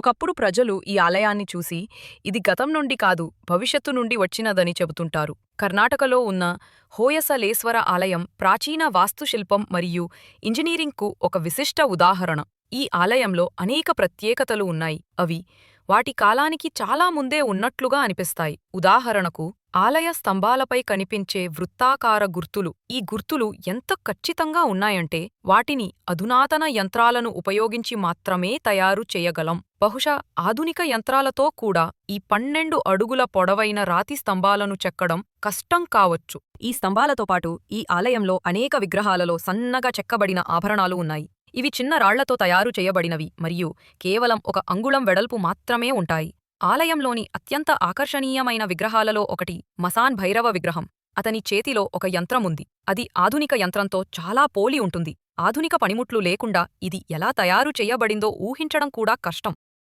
ఒకప్పుడు ప్రజలు ఈ ఆలయాన్ని చూసి ఇది గతం నుండి కాదు భవిష్యత్తు నుండి వచ్చినదని చెబుతుంటారు. కర్ణాటకలో ఉన్న హోయసలేశ్వర ఆలయం ప్రాచీన వాస్తుశిల్పం మరియు ఇంజనీరింగ్కు ఒక విశిష్ట ఉదాహరణ. ఈ ఆలయంలో అనేక ప్రత్యేకతలు ఉన్నాయి. అవి వాటి కాలానికి చాలా ముందే ఉన్నట్లుగా అనిపిస్తాయి. ఉదాహరణకు ఆలయ స్తంభాలపై కనిపించే వృత్తాకార గుర్తులు. ఈ గుర్తులు ఎంత ఖచ్చితంగా ఉన్నాయంటే వాటిని అధునాతన యంత్రాలను ఉపయోగించి మాత్రమే తయారు చేయగలం. బహుశా ఆధునిక యంత్రాలతో కూడా ఈ పన్నెండు అడుగుల పొడవైన రాతి స్తంభాలను చెక్కడం కష్టం కావచ్చు. ఈ స్తంభాలతో పాటు ఈ ఆలయంలో అనేక విగ్రహాలలో సన్నగా చెక్కబడిన ఆభరణాలు ఉన్నాయి. ఇవి చిన్న రాళ్ళతో తయారు చేయబడినవి మరియు కేవలం ఒక అంగుళం వెడల్పు మాత్రమే ఉంటాయి. ఆలయంలోని అత్యంత ఆకర్షణీయమైన విగ్రహాలలో ఒకటి మసాన్ భైరవ విగ్రహం. అతని చేతిలో ఒక యంత్రముంది. అది ఆధునిక యంత్రంతో చాలా పోలి ఉంటుంది. ఆధునిక పనిముట్లు లేకుండా ఇది ఎలా తయారు చేయబడిందో ఊహించడం కూడా కష్టం.